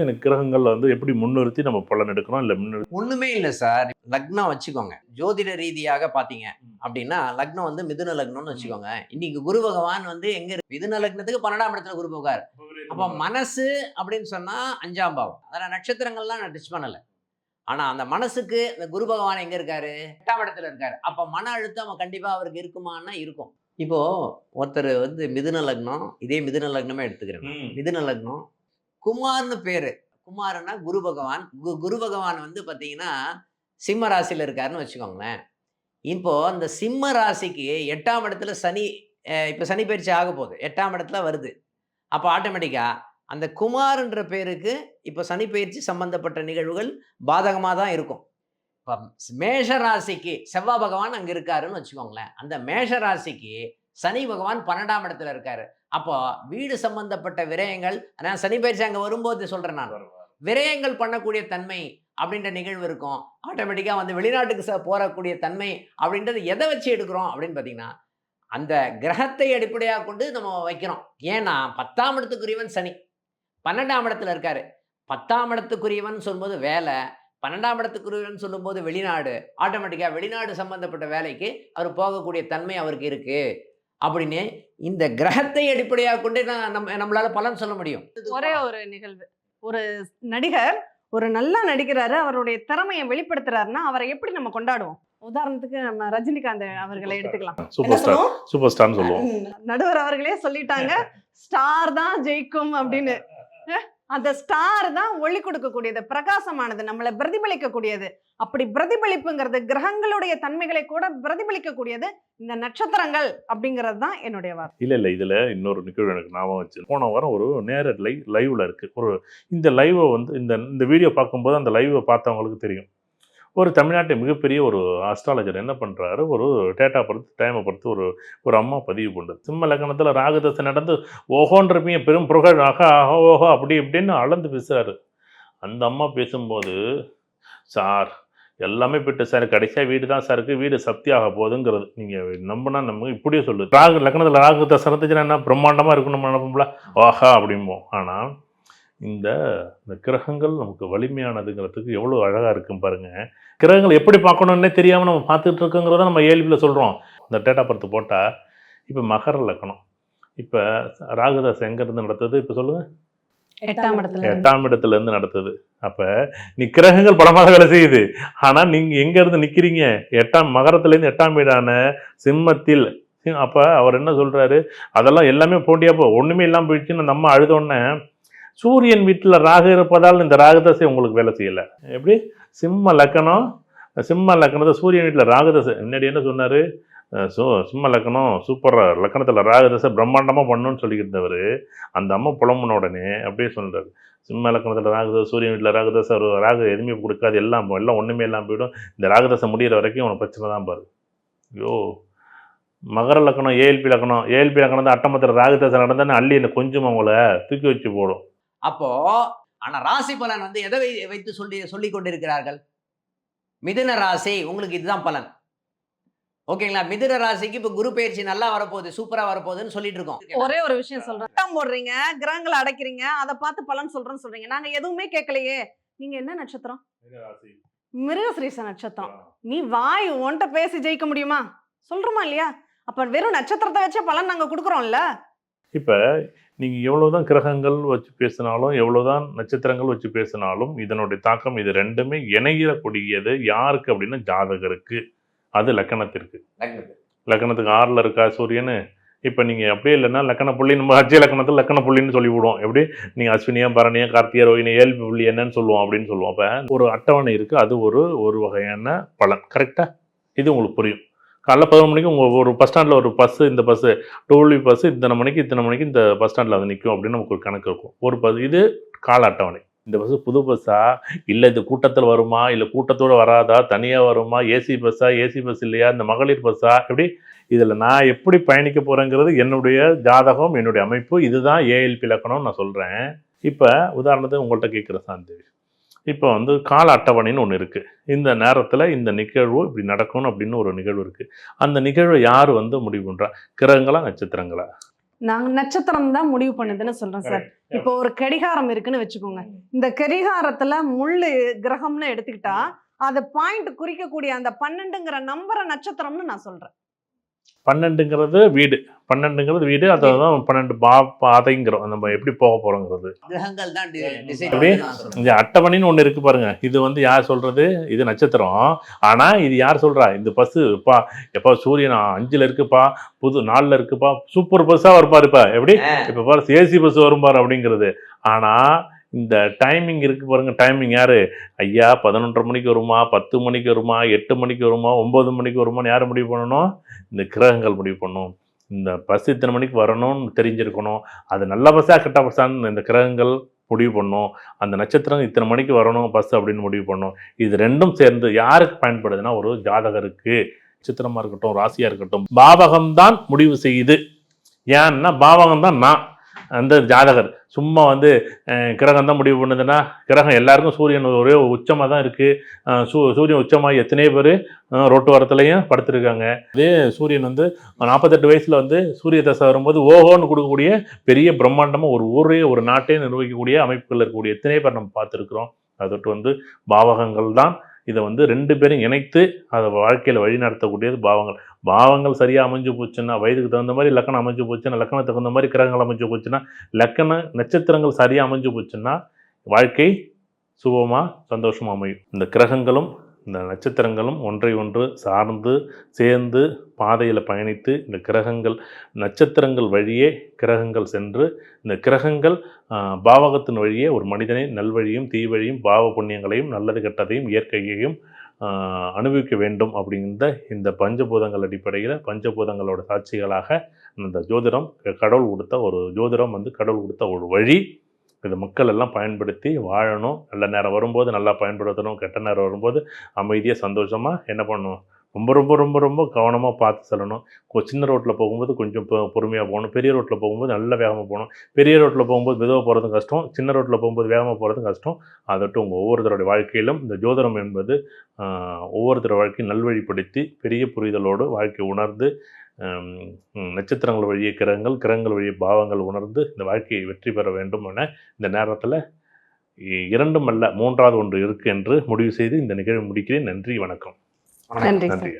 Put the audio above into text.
எனக்கு கிரகங்கள்ல வந்து எப்படி முன்னிறுத்தி நம்ம பலன் எடுக்கணும் இல்லை முன்னிறுத்தி ஒண்ணுமே இல்லை சார். லக்னம் வச்சுக்கோங்க. ஜோதிட ரீதியாக பாத்தீங்க அப்படின்னா லக்னம் வந்து மிதுன லக்னம்னு வச்சுக்கோங்க. இன்னைக்கு குரு பகவான் வந்து எங்க இருக்கு மிதுன லக்னத்துக்கு பன்னெண்டாம் இடத்துல குரு போகார். அப்ப மனசு அப்படின்னு சொன்னா அஞ்சாம் பாவம். அதில் நட்சத்திரங்கள்லாம் நான் டச் பண்ணல. ஆனா அந்த மனசுக்கு இந்த குரு பகவான் எங்க இருக்காரு? எட்டாம் இடத்துல இருக்காரு. அப்ப மன அழுத்தம் கண்டிப்பா அவருக்கு இருக்குமான்னா இருக்கும். இப்போ ஒருத்தர் வந்து மிதுன லக்னம் இதே மிதுன லக்னமே எடுத்துக்கிறேன். மிதுன லக்னம் குமார்னு பேர். குமாரனா குரு பகவான். கு- குரு பகவான் வந்து பார்த்தீங்கன்னா சிம்ம ராசியில் இருக்காருன்னு வச்சுக்கோங்களேன். இப்போ அந்த சிம்ம ராசிக்கு எட்டாம் இடத்துல சனி இப்போ சனி பயிற்சி ஆக போகுது. எட்டாம் இடத்துல வருது. அப்போ ஆட்டோமேட்டிக்காக அந்த குமார்ன்ற பேருக்கு இப்போ சனி பயிற்சி சம்பந்தப்பட்ட நிகழ்வுகள் பாதகமாக தான் இருக்கும். இப்போ மேஷ ராசிக்கு செவ்வாய் பகவான் அங்கே இருக்காருன்னு வச்சுக்கோங்களேன். அந்த மேஷ ராசிக்கு சனி பகவான் பன்னெண்டாம் இடத்துல இருக்காரு. அப்போ வீடு சம்பந்தப்பட்ட விரயங்கள் நான் சனி பயிற்சி அங்கே வரும்போது சொல்கிறேன் நான். விரயங்கள் பண்ணக்கூடிய தன்மை அப்படின்ற நிகழ்வு இருக்கும். ஆட்டோமேட்டிக்காக வந்து வெளிநாட்டுக்கு போகக்கூடிய தன்மை அப்படின்றது எதை வச்சு எடுக்கிறோம் அப்படின்னு பார்த்தீங்கன்னா அந்த கிரகத்தை அடிப்படையாக கொண்டு நம்ம வைக்கிறோம். ஏன்னா பத்தாம் இடத்துக்குரியவன் சனி. பன்னெண்டாம் இடத்துல இருக்காரு. பத்தாம் இடத்துக்குரியவன் சொல்லும்போது வேலை பன்னெண்டாம் இடத்துக்குரியவன் சொல்லும்போது வெளிநாடு. ஆட்டோமேட்டிக்காக வெளிநாடு சம்பந்தப்பட்ட வேலைக்கு அவர் போகக்கூடிய தன்மை அவருக்கு இருக்கு. அப்படின்னு இந்த கிரகத்தை அடிப்படையாக கொண்டு நம்ம நம்மளால பலன் சொல்ல முடியும். ஒரே ஒரு நிகழ்வு. ஒரு நடிகர் ஒரு நல்லா நடிக்கிறாரு அவருடைய திறமையை வெளிப்படுத்துறாருன்னா அவரை எப்படி நம்ம கொண்டாடுவோம்? உதாரணத்துக்கு நம்ம ரஜினிகாந்த் அவர்களை எடுத்துக்கலாம். சூப்பர் ஸ்டார் சொல்லுவோம்? சூப்பர் ஸ்டார்னு சொல்லுவோம். நடுவர் அவர்களே சொல்லிட்டாங்க ஸ்டார் தான் ஜெயிக்கும் அப்படின்னு. அந்த ஸ்டார் தான் ஒளி கொடுக்கக்கூடியது பிரகாசமானது நம்மளை பிரதிபலிக்கக்கூடியது. அப்படி பிரதிபலிப்புங்கிறது கிரகங்களுடைய தன்மைகளை கூட பிரதிபலிக்கக்கூடியது இந்த நட்சத்திரங்கள் அப்படிங்கிறது தான் என்னுடைய வார்த்தை. இல்லை இல்லை இதில் இன்னொரு நிகழ்வு எனக்கு ஞாபகம் வச்சு போன வாரம் ஒரு நேர லைவ் லைவில் இருக்குது ஒரு இந்த லைவை வந்து இந்த இந்த வீடியோ பார்க்கும்போது அந்த லைவை பார்த்தவங்களுக்கு தெரியும். ஒரு தமிழ்நாட்டை மிகப்பெரிய ஒரு அஸ்ட்ராலஜர் என்ன பண்ணுறாரு ஒரு டேட்டா பொறுத்து டைமை பொறுத்து ஒரு ஒரு அம்மா பதிவு பண்ணுது சிம்ம லக்னத்தில் ராகுதசை நடந்து ஓஹோன்றப்பீங்க பெரும் புகழ் ஆகா ஆஹா ஓஹோ அப்படி இப்படின்னு அளந்து பேசுகிறாரு அந்த அம்மா பேசும்போது சார் எல்லாமே போயிட்டு சார் கடைசியாக வீடு தான் சார் இருக்குது வீடு சக்தியாக போகுதுங்கிறது. நீங்கள் நம்பினா நம்ம இப்படியே சொல்லுது ராகு லக்னத்தில் ராகு தசை என்ன பிரம்மாண்டமாக இருக்கும் நம்ம நினைப்போம்ல ஆஹா அப்படிம்போம். ஆனால் இந்த இந்த கிரகங்கள் நமக்கு வலிமையானதுங்கிறதுக்கு எவ்வளோ அழகாக இருக்கும் பாருங்க. கிரகங்கள் எப்படி பார்க்கணுன்னே தெரியாமல் நம்ம பார்த்துட்டு இருக்கோங்கிறத நம்ம ஏழ்பியில் சொல்கிறோம் இந்த டேட்டா பர்த் போட்டால் இப்போ மகர லக்கணம். இப்போ ராகுதாஸ் எங்கேருந்து நடத்துது? இப்போ சொல்லுங்கள் எட்டாம் இடத்துல இருந்து. எட்டாம் இடத்துல இருந்து நடத்துது. அப்ப நீ கிரகங்கள் பலமாக வேலை செய்யுது. ஆனா நீங்க எங்க இருந்து நிக்கிறீங்க? எட்டாம் மகரத்துல இருந்து எட்டாம் வீடான சிம்மத்தில். அப்ப அவர் என்ன சொல்றாரு? அதெல்லாம் எல்லாமே போட்டியா போ. ஒண்ணுமே இல்லாம போயிடுச்சுன்னு நம்ம அழுதோடனே சூரியன் வீட்டில் ராகு இருப்பதால் இந்த ராகுதசை உங்களுக்கு வேலை செய்யலை. எப்படி? சிம்ம லக்கணம் சிம்ம லக்கணத்தை சூரியன் வீட்டில் ராகுதசை முன்னாடி என்ன சொன்னார்? அஹ் சோ சிம்ம லக்கணம் சூப்பர் லக்கணத்தில் ராகுதசை பிரம்மாண்டமாக பண்ணணும்னு சொல்லியிருந்தவர் அந்த அம்மா புலம்புன உடனே அப்படியே சொல்கிறார் சிம்ம லக்கணத்தில் ராகுதசை சூரியன் வீட்டில் ராகுதசை ஒரு ராகு எதுவுமே கொடுக்காது எல்லாம் எல்லாம் ஒன்றுமே இல்லாமல் போயிடும். இந்த ராகுதசை முடியிற வரைக்கும் உனக்கு பிரச்சனை தான் பாரு. ஐயோ. மகர லக்கணம் ஏஎல்பி லக்கணம் ஏஎல்பி லக்கணம் தான் அட்டமத்தில் ராகுதசை நடந்தானே அள்ளி இந்த கொஞ்சம் அவங்கள தூக்கி வச்சு போடும். அப்போ ஆனா ராசி பலன் வந்து எதை வைத்து சொல்லி சொல்லி கொண்டிருக்கிறார்கள்? மிதுன ராசி உங்களுக்கு இதுதான் பலன். ஓகேங்களா? மிதுன ராசிக்கு இப்ப குரு பயிற்சி நல்லா வரப்போகுது சூப்பரா வரப்போகுதுன்னு சொல்லிட்டு இருக்கோம். ஒரே ஒரு விஷயம் சொல்றேன். சட்டம் போடுறீங்க கிரகங்களை அடைக்கிறீங்க அதை பார்த்து பலன் சொல்றேன்னு சொல்றீங்க. நாங்க எதுவுமே கேட்கலையே. நீங்க என்ன நட்சத்திரம்? மிருகசிரீச நட்சத்திரம். நீ வாய் உன்கிட்ட பேசி ஜெயிக்க முடியுமா? சொல்றோமா இல்லையா? அப்ப வெறும் நட்சத்திரத்தை வச்சே பலன் நாங்க கொடுக்குறோம்ல. இப்போ நீங்கள் எவ்வளோதான் கிரகங்கள் வச்சு பேசினாலும் எவ்வளோதான் நட்சத்திரங்கள் வச்சு பேசினாலும் இதனுடைய தாக்கம் இது ரெண்டுமே இணையக்கூடியது யாருக்கு அப்படின்னா ஜாதகருக்கு. அது லக்கணத்திற்கு. லக்கணத்துக்கு ஆறில் இருக்கா சூரியன்? இப்போ நீங்கள் அப்படியே இல்லைன்னா லக்கண புள்ளி நம்ம அஜய லக்கணத்தில் லக்கண புள்ளின்னு சொல்லி விடுவோம். எப்படி? நீங்கள் அஸ்வினியா பரணியா கார்த்திகா ரோஹினி ஏழ்பி புள்ளி என்னன்னு சொல்லுவோம் அப்படின்னு சொல்லுவோம். அப்போ ஒரு அட்டவணை இருக்குது அது ஒரு ஒரு வகையான பலன். கரெக்டாக இது உங்களுக்கு புரியும். காலைல பதினொரு மணிக்கு உங்கள் ஒரு பஸ் ஸ்டாண்டில் ஒரு பஸ்ஸு இந்த பஸ்ஸு டோல்வி பஸ்ஸு இத்தனை மணிக்கு இத்தனை மணிக்கு இந்த பஸ் ஸ்டாண்டில் வந்து நிற்கும் அப்படின்னு நமக்கு ஒரு கணக்கு இருக்கும். ஒரு பஸ் இது கால அட்டவணை. இந்த பஸ்ஸு புது பஸ்ஸா இல்லை இது கூட்டத்தில் வருமா? இல்லை கூட்டத்தோடு வராதா? தனியாக வருமா? ஏசி பஸ்ஸா ஏசி பஸ் இல்லையா? இந்த மகளிர் பஸ்ஸா எப்படி? இதில் நான் எப்படி பயணிக்க போகிறேங்கிறது என்னுடைய ஜாதகம் என்னுடைய அமைப்பு இதுதான் ஏஎல்பி இலக்கணம்னு நான் சொல்கிறேன் இப்போ உதாரணத்துக்கு உங்கள்கிட்ட கேட்குற சாந்தி இப்போ வந்து கால அட்டவணைன்னு ஒன்று இருக்குது இந்த நேரத்தில் இந்த நிகழ்வு இப்படி நடக்கணும் அப்படின்னு ஒரு நிகழ்வு இருக்குது அந்த நிகழ்வை யார் வந்து முடிவு பண்ணுறா கிரகங்களா நட்சத்திரங்களா? நாங்க நட்சத்திரம் தான் முடிவு பண்ணுதுன்னு சொல்றேன் சார். இப்போ ஒரு கடிகாரம் இருக்குன்னு வச்சுக்கோங்க. இந்த கடிகாரத்துல முள்ளு கிரகம்னு எடுத்துக்கிட்டா அது பாயிண்ட் குறிக்கக்கூடிய அந்த பன்னெண்டுங்கிற நம்பரை நட்சத்திரம்னு நான் சொல்றேன். பன்னெண்டுங்கிறது வீடு. பன்னெண்டுங்கிறது வீடு அதான் பன்னெண்டு பா பாதைங்கிறோம். நம்ம எப்படி போக போறோங்கிறது? இந்த அட்டவணைன்னு ஒண்ணு இருக்கு பாருங்க. இது வந்து யார் சொல்றது? இது நட்சத்திரம். ஆனா இது யார் சொல்றா? இந்த பஸ் பா எப்பா சூரியன்? அஞ்சுல இருக்குப்பா. புது நாலுல இருக்குப்பா. சூப்பர் பஸ்ஸா வருப்பாரு இப்ப எப்படி இப்ப பாரு ஏசி பஸ் வரும் பாரு அப்படிங்கிறது. ஆனா இந்த டைமிங் இருக்குது பாருங்கள் டைமிங் யார்? ஐயா பதினொன்றரை மணிக்கு வருமா பத்து மணிக்கு வருமா எட்டு மணிக்கு வருமா ஒம்பது மணிக்கு வருமான்னு யார் முடிவு பண்ணணும்? இந்த கிரகங்கள் முடிவு பண்ணும் இந்த பஸ் இத்தனை மணிக்கு வரணும்னு தெரிஞ்சிருக்கணும். அது நல்ல பஸ்ஸாக கெட்ட பஸ்ஸான்னு இந்த கிரகங்கள் முடிவு பண்ணும். அந்த நட்சத்திரம் இத்தனை மணிக்கு வரணும் பஸ் அப்படின்னு முடிவு பண்ணும். இது ரெண்டும் சேர்ந்து யாருக்கு பயன்படுதுன்னா ஒரு ஜாதகருக்கு. நட்சத்திரமாக இருக்கட்டும் ராசியாக இருக்கட்டும். பாவகம் தான் முடிவு செய்யுது. ஏன்னா பாவகம் தான் நான். அந்த ஜாதகர். சும்மா வந்து கிரகம் தான் முடிவு பண்ணுதுன்னா கிரகம் எல்லாருக்கும் சூரியன் ஒரே உச்சமாக தான் இருக்குது சூ சூரியன் உச்சமாக எத்தனை பேர் ரோட்டு வரத்துலையும் படுத்திருக்காங்க. இதே சூரியன் வந்து நாற்பத்தெட்டு வயசில் வந்து சூரிய தசை வரும்போது ஓஹோன்னு கொடுக்கக்கூடிய பெரிய பிரம்மாண்டமாக ஒரு ஊரே ஒரு நாட்டையும் நிர்வகிக்கக்கூடிய அமைப்புகள் இருக்கக்கூடிய எத்தனை பேர் நம்ம பார்த்துருக்குறோம். அதற்கு வந்து பாவகங்கள் தான் இதை வந்து ரெண்டு பேரும் இணைத்து அதை வாழ்க்கையில் வழி நடத்தக்கூடியது பாவங்கள். பாவங்கள் சரியாக அமைஞ்சு போச்சுன்னா வயதுக்கு தகுந்த மாதிரி லக்கணம் அமைஞ்சு போச்சுன்னா லக்கணத்துக்கு தகுந்த மாதிரி கிரகங்கள் அமைஞ்சு போச்சுன்னா லக்கண நட்சத்திரங்கள் சரியாக அமைஞ்சு போச்சுன்னா வாழ்க்கை சுபமாக சந்தோஷமாக அமையும். இந்த கிரகங்களும் இந்த நட்சத்திரங்களும் ஒன்றை ஒன்று சார்ந்து சேர்ந்து பாதையில் பயணித்து இந்த கிரகங்கள் நட்சத்திரங்கள் வழியே கிரகங்கள் சென்று இந்த கிரகங்கள் பாவகத்தின் வழியே ஒரு மனிதனை நல்வழியும் தீவழியும் பாவ புண்ணியங்களையும் நல்லது கெட்டதையும் இயற்கையையும் அனுபவிக்க வேண்டும் அப்படிங்கிற இந்த பஞ்சபூதங்கள் அடிப்படையில் பஞ்சபூதங்களோட சாட்சிகளாக இந்த ஜோதிடம் கடவுள் கொடுத்த ஒரு ஜோதிடம் வந்து கடவுள் கொடுத்த ஒரு வழி. இது மக்கள் எல்லாம் பயன்படுத்தி வாழணும். நல்ல நேரம் வரும்போது நல்லா பயன்படுத்தணும். கெட்ட நேரம் வரும்போது அமைதியாக சந்தோஷமாக என்ன பண்ணணும்? ரொம்ப ரொம்ப ரொம்ப ரொம்ப கவனமாக பார்த்து செல்லணும். சின்ன ரோட்டில் போகும்போது கொஞ்சம் பொறுமையாக போகணும். பெரிய ரோட்டில் போகும்போது நல்ல வேகமாக போகணும். பெரிய ரோட்டில் போகும்போது மெதுவாக போகிறதும் கஷ்டம். சின்ன ரோட்டில் போகும்போது வேகமாக போகிறதும் கஷ்டம். அதட்டும் உங்கள் ஒவ்வொருத்தருடைய வாழ்க்கையிலும் இந்த ஜோதிடம் என்பது ஆஹ், வாழ்க்கையும் வாழ்க்கையை நல்வழிப்படுத்தி பெரிய புரிதலோடு வாழ்க்கை உணர்ந்து நட்சத்திரங்கள் வழியே கிரகங்கள் கிரகங்கள் வழியே பாவங்கள் உணர்ந்து இந்த வாழ்க்கையை வெற்றி பெற வேண்டும் என இந்த நேரத்தில் இரண்டும் அல்ல மூன்றாவது ஒன்று இருக்கு என்று முடிவு செய்து இந்த நிகழ்வு முடிக்கிறேன். நன்றி வணக்கம். நன்றி நன்றி.